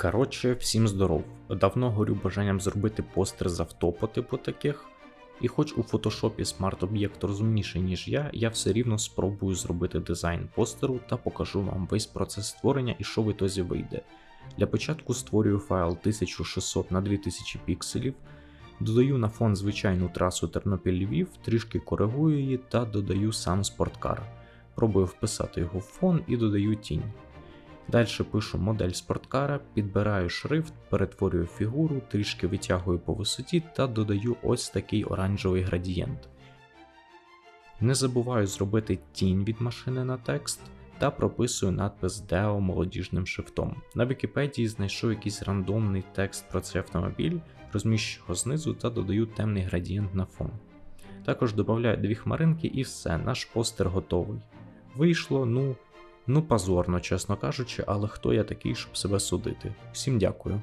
Коротше, всім здоров. Давно горю бажанням зробити постер з авто по типу таких. І хоч у фотошопі смарт-об'єкт розумніший, ніж я, я все рівно спробую зробити дизайн постеру та покажу вам весь процес створення і що в ітозі вийде. Для початку створюю файл 1600 на 2000 пікселів, додаю на фон звичайну трасу Тернопіль-Львів, трішки коригую її та додаю сам спорткар. Пробую вписати його в фон і додаю тінь. Далі пишу модель спорткара, підбираю шрифт, перетворюю фігуру, трішки витягую по висоті та додаю ось такий оранжевий градієнт. Не забуваю зробити тінь від машини на текст та прописую надпис DEO молодіжним шрифтом. На Вікіпедії знайшов якийсь рандомний текст про цей автомобіль, розміщу його знизу та додаю темний градієнт на фон. Також додаю дві хмаринки і все, наш постер готовий. Вийшло, ну, ну позорно, чесно кажучи, але хто я такий, щоб себе судити. Всім дякую.